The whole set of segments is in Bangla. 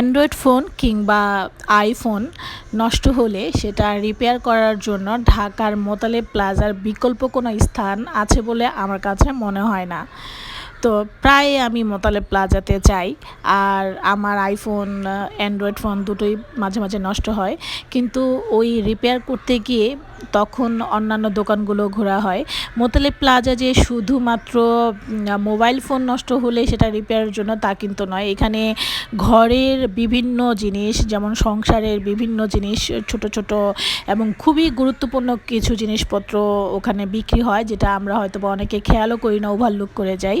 অ্যান্ড্রয়েড ফোন কিংবা আইফোন নষ্ট হলে সেটা রিপেয়ার করার জন্য ঢাকার মোতালে প্লাজার বিকল্প কোনো স্থান আছে বলে আমার কাছে মনে হয় না। তো প্রায় আমি মোতালে প্লাজাতে যাই আর আমার আইফোন, অ্যান্ড্রয়েড ফোন দুটোই মাঝে মাঝে নষ্ট হয়। কিন্তু ওই রিপেয়ার করতে গিয়ে তখন অন্যান্য দোকানগুলো ঘোরা হয়। মোতালেব প্লাজা যে শুধুমাত্র মোবাইল ফোন নষ্ট হলে সেটা রিপেয়ারের জন্য তা কিন্তু নয়। এখানে ঘরের বিভিন্ন জিনিস, যেমন সংসারের বিভিন্ন জিনিস, ছোট ছোট এবং খুবই গুরুত্বপূর্ণ কিছু জিনিসপত্র ওখানে বিক্রি হয়, যেটা আমরা হয়তো বা অনেকে খেয়ালও করি না ওভারলুক করে যাই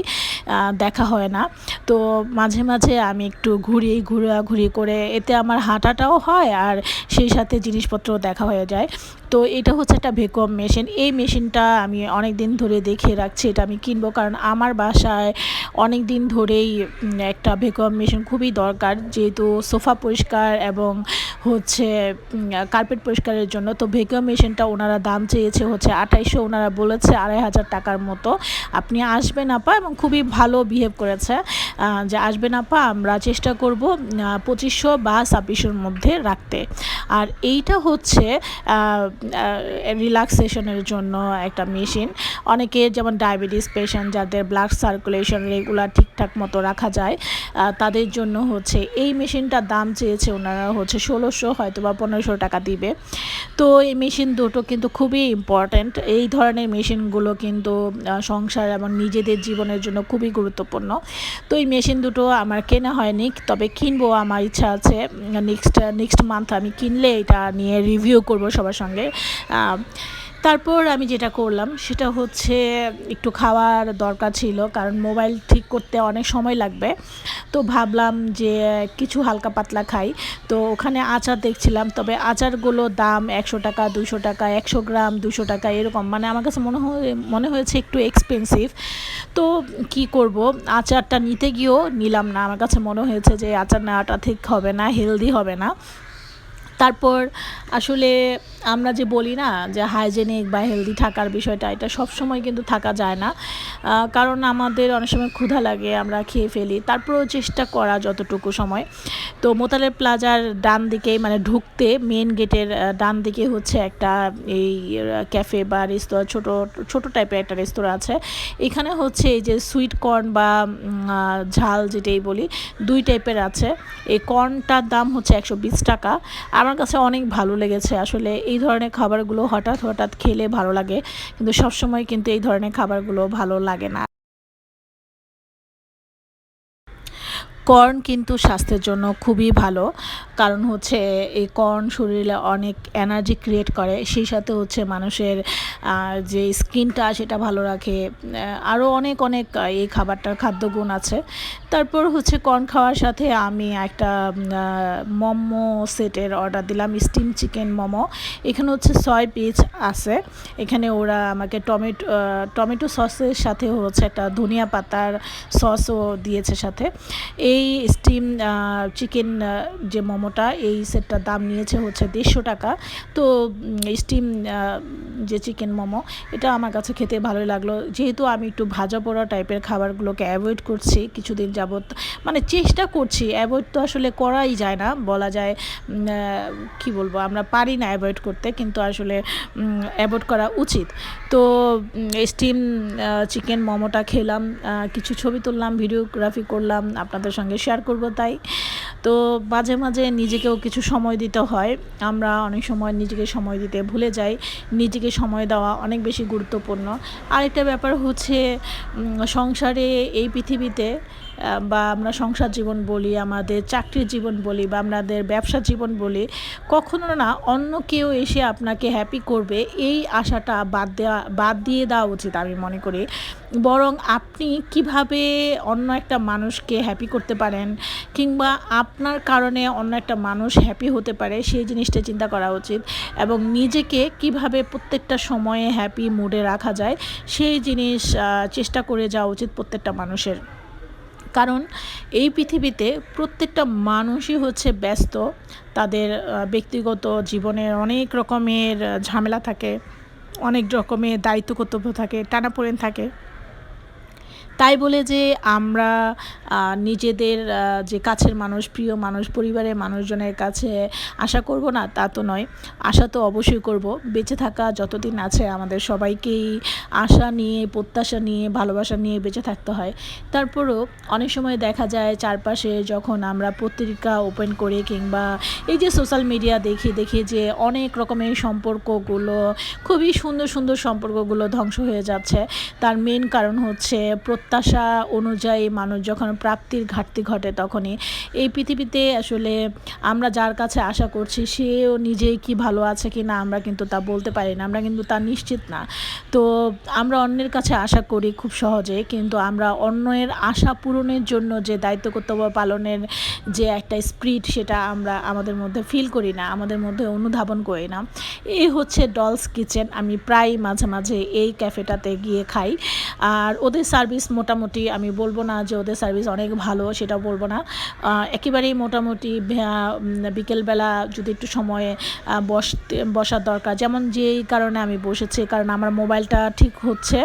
দেখা হয় না। তো মাঝে মাঝে আমি একটু ঘুরি, ঘোরাঘুরি করে, এতে আমার হাঁটাটাও হয় আর সেই সাথে জিনিসপত্র দেখা হয়ে যায়। তো এটা হচ্ছে একটা ভেকুয়াম মেশিন। এই মেশিনটা আমি অনেক দিন ধরে দেখে রাখছি, এটা আমি কিনবো। কারণ আমার বাসায় অনেক দিন ধরেই একটা ভেকুয়াম মেশিন খুবই দরকার। যেহেতু সোফা পরিষ্কার এবং হচ্ছে কার্পেট পরিষ্কারের জন্য। তো ভেকুয়াম মেশিনটা ওনারা দাম চেয়েছে হচ্ছে আঠাইশো ওনারা বলেছে আড়াই হাজার টাকার মতো। আপনি আসবেন আপা এবং খুবই ভালো বিহেভ করেছে। যে আসবেন আপা, আমরা চেষ্টা করব পঁচিশশো বা ছাব্বিশশোর মধ্যে রাখতে। আর এইটা হচ্ছে রিল্যাক্সেশনের জন্য একটা মেশিন অনেকে যেমন ডায়াবেটিস পেশেন্ট যাদের ব্লাড সার্কুলেশন রেগুলার ঠিকঠাক মতো রাখা যায় তাদের জন্য হচ্ছে এই মেশিনটার দাম চেয়েছে ওনারা হচ্ছে ষোলোশো হয়তো বা পনেরোশো টাকা দিবে। তো এই মেশিন দুটো কিন্তু খুবই ইম্পর্ট্যান্ট এই ধরনের মেশিনগুলো কিন্তু সংসার এবং নিজেদের জীবনের জন্য খুবই গুরুত্বপূর্ণ। তো এই মেশিন দুটো আমার কেনা হয়নি, তবে কিনবো আমার ইচ্ছা আছে। নেক্সট নেক্সট মান্থ আমি কিনলে এটা নিয়ে রিভিউ করব সবার সঙ্গে। তারপর আমি যেটা করলাম, সেটা হচ্ছে একটু খাওয়ার দরকার ছিল, কারণ মোবাইল ঠিক করতে অনেক সময় লাগবে। তো ভাবলাম যে কিছু হালকা পাতলা খাই। তো ওখানে আচার দেখছিলাম, তবে আচারগুলো দাম একশো টাকা, দুশো টাকা, একশো গ্রাম, দুশো টাকা, এরকম। মানে আমার কাছে মনে হয়, মনে হয়েছে একটু এক্সপেন্সিভ তো কি করব? আচারটা নিতে গিয়েও নিলাম না। আমার কাছে মনে হয়েছে যে আচার নেওয়াটা ঠিক হবে না হেলদি হবে না। তারপর আসলে আমরা যে বলি না যে হাইজেনিক বা হেলদি থাকার বিষয়টা, এটা সব সময় কিন্তু থাকা যায় না। কারণ আমাদের অনেক সময় ক্ষুধা লাগে, আমরা খেয়ে ফেলি। তারপরেও চেষ্টা করা যতটুকু সময়। তো মোতালের প্লাজার ডান দিকে মানে ঢুকতে মেন গেটের ডান দিকে হচ্ছে একটা এই ক্যাফে বা রেস্তোরাঁ ছোট ছোট টাইপের একটা রেস্তোরাঁ আছে। এখানে হচ্ছে এই যে সুইট কর্ন বা ঝাল যেটাই বলি, দুই টাইপের আছে। এই কর্নটার দাম হচ্ছে একশো বিশ টাকা। আমার কাছে অনেক ভালো লেগেছে। আসলে এই ধরনের খাবারগুলো হঠাৎ হঠাৎ খেলে ভালো লাগে। কিন্তু সবসময় কিন্তু এই ধরনের খাবারগুলো ভালো লাগে না। কর্ন কিন্তু স্বাস্থ্যের জন্য খুবই ভালো। কারণ হচ্ছে এই কর্ন শরীরে অনেক এনার্জি ক্রিয়েট করে। সেই সাথে হচ্ছে মানুষের যে স্কিনটা সেটা ভালো রাখে। আরও অনেক অনেক এই খাবারটার খাদ্যগুণ আছে। তারপর হচ্ছে কর্ন খাওয়ার সাথে আমি একটা মোমো সেটের অর্ডার দিলাম, স্টিম চিকেন মোমো। এখানে হচ্ছে ছয় পিস আছে। এখানে ওরা আমাকে টমেটো টমেটো সসের সাথে হচ্ছে একটা ধনিয়া পাতার সসও দিয়েছে সাথে। এই স্টিম চিকেন যে মোমোটা, এই সেটটার দাম নিয়েছে হচ্ছে দেড়শো টাকা। তো স্টিম যে চিকেন মোমো, এটা আমার কাছে খেতে ভালোই লাগল। যেহেতু আমি একটু ভাজা পোড়া টাইপের খাবারগুলোকে অ্যাভয়েড করছি কিছুদিন যাবৎ মানে চেষ্টা করছি অ্যাভয়েড তো আসলে করাই যায় না, বলা যায় কি বলব, আমরা পারি না অ্যাভয়েড করতে, কিন্তু আসলে অ্যাভয়েড করা উচিত। তো স্টিম চিকেন মোমোটা খেলাম কিছু ছবি তুললাম ভিডিওগ্রাফি করলাম, আপনাদের সঙ্গে শেয়ার করব তাই। তো মাঝে মাঝে নিজেকেও কিছু সময় দিতে হয়। আমরা অনেক সময় নিজেকে সময় দিতে ভুলে যাই। নিজেকে সময় দেওয়া অনেক বেশি গুরুত্বপূর্ণ। আরেকটা ব্যাপার হচ্ছে সংসারে এই পৃথিবীতে বা আমরা সংসার জীবন বলি, আমাদের চাকরির জীবন বলি বা আমাদের ব্যবসা জীবন বলি, কখনো না অন্য কেউ এসে আপনাকে হ্যাপি করবে। এই আশাটা বাদ দেওয়া বাদ দিয়ে দেওয়া উচিত আমি মনে করি। বরং আপনি কীভাবে অন্য একটা মানুষকে হ্যাপি করতে পারেন কিংবা আপনার কারণে অন্য একটা মানুষ হ্যাপি হতে পারে, সেই জিনিসটা চিন্তা করা উচিত এবং নিজেকে কীভাবে প্রত্যেকটা সময়ে হ্যাপি মুডে রাখা যায়, সেই জিনিস চেষ্টা করে যাওয়া উচিত প্রত্যেকটা মানুষের। কারণ এই পৃথিবীতে প্রত্যেকটা মানুষই হচ্ছে ব্যস্ত, তাদের ব্যক্তিগত জীবনের অনেক রকমের ঝামেলা থাকে, অনেক রকমের দায়িত্ব কর্তব্য থাকে, টানাপোড়েন থাকে। তাই বলে যে আমরা নিজেদের যে কাছের মানুষ, প্রিয় মানুষ, পরিবারের মানুষজনের কাছে আশা করব না, তা তো নয়। আশা তো অবশ্যই করব। বেঁচে থাকা যতদিন আছে আমাদের সবাইকেই আশা নিয়ে, প্রত্যাশা নিয়ে, ভালোবাসা নিয়ে বেঁচে থাকতে হয়। তারপরও অনেক সময় দেখা যায় চারপাশে যখন আমরা পত্রিকা ওপেন করি কিংবা এই যে সোশ্যাল মিডিয়া দেখি দেখি যে অনেক রকমের সম্পর্কগুলো, খুবই সুন্দর সুন্দর সম্পর্কগুলো ধ্বংস হয়ে যাচ্ছে। তার মেন কারণ হচ্ছে প্রত্যাশা অনুযায়ী মানুষ যখন প্রাপ্তির ঘাটতি ঘটে তখনই এই পৃথিবীতে আসলে আমরা যার কাছে আশা করছি সেও নিজেই কি ভালো আছে কি না আমরা কিন্তু তা বলতে পারি না, আমরা কিন্তু তা নিশ্চিত না। তো আমরা অন্যের কাছে আশা করি খুব সহজে, কিন্তু আমরা অন্যের আশা পূরণের জন্য যে দায়িত্ব কর্তব্য পালনের যে একটা স্পিরিট সেটা আমরা আমাদের মধ্যে ফিল করি না, আমাদের মধ্যে অনুধাবন করি না। এই হচ্ছে ডলস কিচেন, আমি প্রায় মাঝে মাঝে এই ক্যাফেটাতে গিয়ে খাই। আর ওদের সার্ভিস মোটামুটি আমি বলব না যে ওদের সার্ভিস অনেক ভালো, সেটা বলব না। একেবারেই মোটামুটি বিকেলবেলা যদি একটু সময়ে বসতে, বসার দরকার। যেমন যেই কারণে আমি বসেছি, কারণ আমার মোবাইলটা ঠিক হচ্ছে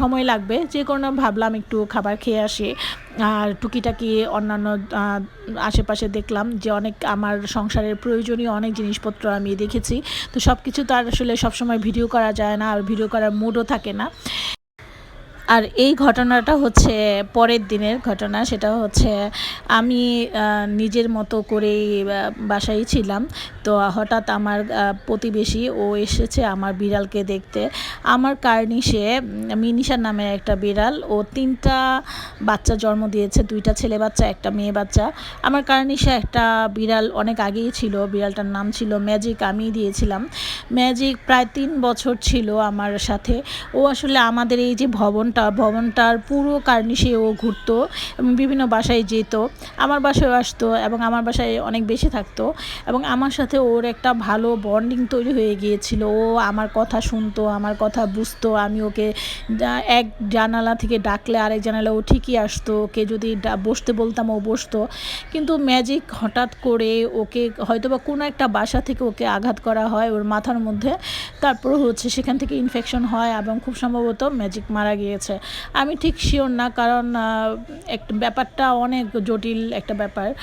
সময় লাগবে। যে কারণে ভাবলাম একটু খাবার খেয়ে আসি। আর টুকিটাকি অন্যান্য আশেপাশে দেখলাম যে অনেক আমার সংসারের প্রয়োজনীয় অনেক জিনিসপত্র আমি দেখেছি। তো সব কিছু তো আর আসলে সবসময় ভিডিও করা যায় না, আর ভিডিও করার মুডও থাকে না। আর এই ঘটনাটা হচ্ছে পরের দিনের ঘটনা সেটা হচ্ছে আমি নিজের মতো করেই বাসায় ছিলাম। তো হঠাৎ আমার প্রতিবেশী ও এসেছে আমার বিড়ালকে দেখতে। আমার কার্নিশে উম, মিনিশার নামে একটা বিড়াল ও তিনটা বাচ্চা জন্ম দিয়েছে দুইটা ছেলে বাচ্চা একটা মেয়ে বাচ্চা। আমার কার্নিশে একটা বিড়াল অনেক আগেই ছিল বিড়ালটার নাম ছিল ম্যাজিক আমি দিয়েছিলাম। ম্যাজিক প্রায় তিন বছর ছিল আমার সাথে। ও আসলে আমাদের এই যে ভবনটা, ভবনটার পুরো কার্নিশে ও ঘুরতো, এবং বিভিন্ন বাসায় যেত। আমার বাসায় আসতো এবং আমার বাসায় অনেক বেশি থাকতো। এবং আমার সাথে ওর একটা ভালো বন্ডিং তৈরি হয়ে গিয়েছিল। ও আমার কথা শুনতো, আমার কথা বুঝতো। আমি ওকে এক জানালা থেকে ডাকলে আরেক জানালা ও ঠিকই আসতো। ওকে যদি বসতে বলতাম ও বসতো। কিন্তু ম্যাজিক হঠাৎ করে ওকে হয়তো বা কোনো একটা বাসা থেকে ওকে আঘাত করা হয় ওর মাথার মধ্যে। তারপর হচ্ছে সেখান থেকে ইনফেকশন হয় এবং খুব সম্ভবত ম্যাজিক মারা গিয়েছে। আমি ঠিক শিওর না, কারণ একটা ব্যাপারটা অনেক জটিল একটা ব্যাপার।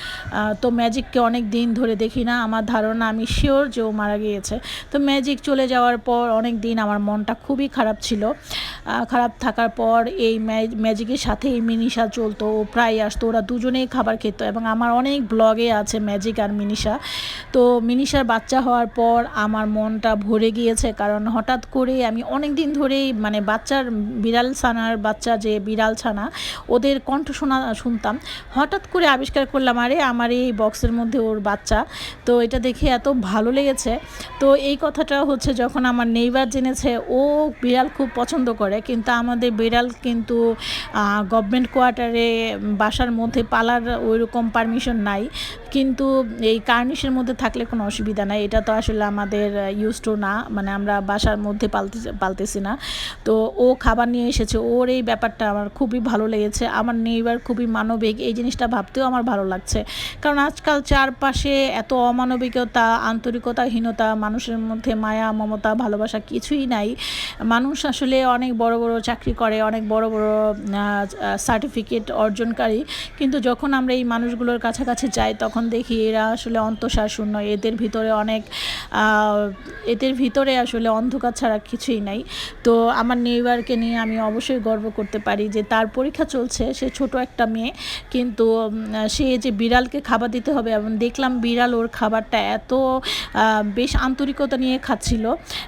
তো ম্যাজিককে অনেক দিন ধরে দেখি না। আমার ধারণা, আমি শিওর যে ও মারা গিয়েছে। তো ম্যাজিক চলে যাওয়ার পর অনেক দিন আমার মনটা খুবই খারাপ ছিল। খারাপ থাকার পর এই ম্যা- ম্যাজিকের সাথে এই মিনিশা চলতো। ও প্রায় আসতো, ওরা দুজনেই খাবার খেত এবং আমার অনেক ব্লগে আছে ম্যাজিক আর মিনিশা। তো মিনিশার বাচ্চা হওয়ার পর আমার মনটা ভরে গিয়েছে, কারণ হঠাৎ করে আমি অনেক দিন ধরেই মানে বাচ্চার বিড়াল ছানার বাচ্চা যে বিড়াল ছানা, ওদের কণ্ঠ শোনা, শুনতাম। হঠাৎ করে আবিষ্কার করলাম, আরে আমার এই বক্সের মধ্যে ওর বাচ্চা। তো এটা দেখে এত ভালো লেগেছে। তো এই কথাটা হচ্ছে যখন আমার নেইবার জেনেছে, ও বিড়াল খুব পছন্দ করে, কিন্তু আমাদের বিড়াল কিন্তু গভর্নমেন্ট কোয়ার্টারে বাসার মধ্যে পালার ওইরকম পারমিশন নাই। কিন্তু এই কার্নিশের মধ্যে থাকলে কোনো অসুবিধা নাই। এটা তো আসলে আমাদের ইউজ টু না। মানে আমরা বাসার মধ্যে পালতে, পালতেছি না। তো ও খাবার নিয়ে এসেছে। ওর এই ব্যাপারটা আমার খুবই ভালো লেগেছে। আমার নেইবার খুবই মানবিক। এই জিনিসটা ভাবতেও আমার ভালো লাগছে। কারণ আজকাল চারপাশে এত অমানবিকতা, আন্তরিকতাহীনতা, মানুষের মধ্যে মায়া, মমতা, ভালোবাসা কিছুই নাই। মানুষ আসলে অনেক বড় বড় চাকরি করে, অনেক বড় বড় সার্টিফিকেট অর্জনকারী। কিন্তু যখন আমরা এই মানুষগুলোর কাছাকাছি যাই, তখন দেখি এরা আসলে অন্তঃসার শূন্য। এদের ভিতরে অনেক এদের ভিতরে আসলে অন্ধকার ছাড়া কিছুই নাই। তো আমার নেইবারকে নিয়ে আমি অবশ্যই গর্ব করতে পারি যে তার পরীক্ষা চলছে, সে ছোট একটা মেয়ে। কিন্তু সে যে বিড়ালকে খাবার দিতে হবে, এবং দেখলাম বিড়াল ওর খাবারটা এত বেশ আন্তরিকতা নিয়ে খাচ্ছিল।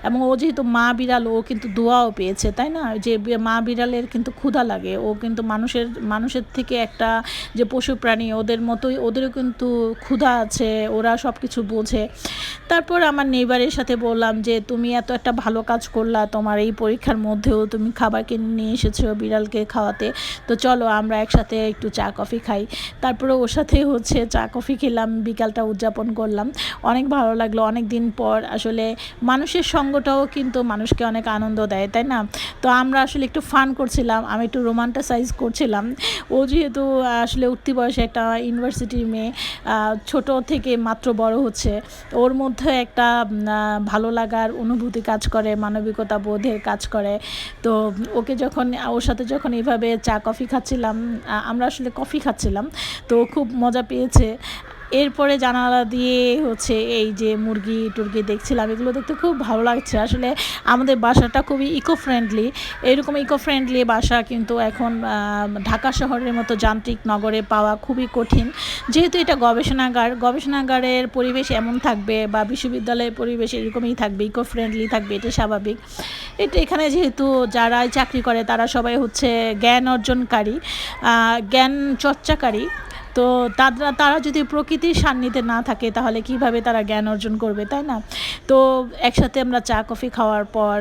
এবং ও যেহেতু মা বিড়াল, ও কিন্তু দোয়াও পেয়েছে, তাই না? যে মা বিড়ালের কিন্তু ক্ষুধা লাগে। ও কিন্তু মানুষের মানুষের থেকে একটা যে পশু প্রাণী, ওদের মতোই, ওদেরও কিন্তু ক্ষুধা আছে, ওরা সব কিছু বোঝে। তারপর আমার নেইবারের সাথে বললাম যে, তুমি এত একটা ভালো কাজ করলা, তোমার এই পরীক্ষার মধ্যেও তুমি খাবার কিনে নিয়ে এসেছ বিড়ালকে খাওয়াতে। তো চলো, আমরা একসাথে একটু চা, কফি খাই। তারপরে ওর সাথে হচ্ছে চা, কফি খেলাম, বিকালটা উদযাপন করলাম। অনেক ভালো লাগল। অনেক দিন পর আসলে মানুষের সঙ্গটাও কিন্তু মানুষকে অনেক আনন্দ দেয়, তাই না? তো আমরা আসলে একটু ফান করছিলাম, আমি একটু রোমান্টাসাইজ করছিলাম। ও যেহেতু আসলে উঠতি বয়সে একটা ইউনিভার্সিটির মেয়ে ছোট থেকে মাত্র বড় হচ্ছে। ওর মধ্যে একটা ভালো লাগার অনুভূতি কাজ করে, মানবিকতা বোধের কাজ করে। তো ওকে যখন, ওর সাথে যখন এইভাবে চা, কফি খাচ্ছিলাম আমরা আসলে কফি খাচ্ছিলাম, তো খুব মজা পেয়েছে। এরপরে জানালা দিয়ে হচ্ছে এই যে মুরগি টুরগি দেখছিলাম, এগুলো দেখতে খুব ভালো লাগছে। আসলে আমাদের বাসাটা খুবই ইকো ফ্রেন্ডলি এরকম ইকো ফ্রেন্ডলি বাসা কিন্তু এখন ঢাকা শহরের মতো যান্ত্রিক নগরে পাওয়া খুবই কঠিন। যেহেতু এটা গবেষণাগার, গবেষণাগারের পরিবেশ এমন থাকবে বা বিশ্ববিদ্যালয়ের পরিবেশ এরকমই থাকবে ইকো ফ্রেন্ডলি থাকবে, এটা স্বাভাবিক। এটা এখানে যেহেতু যারাই চাকরি করে তারা সবাই হচ্ছে জ্ঞান অর্জনকারী জ্ঞান চর্চাকারী। তো তারা তারা যদি প্রকৃতির সান্নিধ্যে না থাকে, তাহলে কীভাবে তারা জ্ঞান অর্জন করবে, তাই না? তো একসাথে আমরা চা, কফি খাওয়ার পর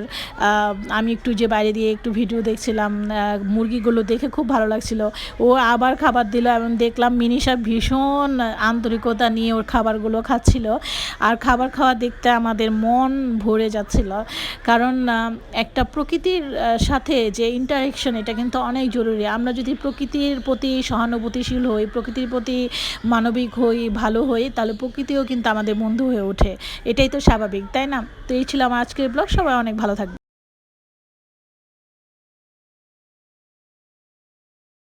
আমি একটু যে বাইরে দিয়ে একটু ভিডিও দেখছিলাম মুরগিগুলো দেখে খুব ভালো লাগছিল। ও আবার খাবার দিল এবং দেখলাম মিনিশা ভীষণ আন্তরিকতা নিয়ে ওর খাবারগুলো খাচ্ছিল। আর খাবার খাওয়া দেখতে আমাদের মন ভরে যাচ্ছিল। কারণ একটা প্রকৃতির সাথে যে ইন্টারেকশন এটা কিন্তু অনেক জরুরি। আমরা যদি প্রকৃতির প্রতি সহানুভূতিশীল হই প্রকৃতির প্রতি মানবিক হই, ভালো হই, তাহলে প্রকৃতিও কিন্তু আমাদের বন্ধু হয়ে ওঠে। এটাই তো স্বাভাবিক, তাই না? তো এই ছিল আমার আজকের ব্লগ, সবাই অনেক ভালো থাকবে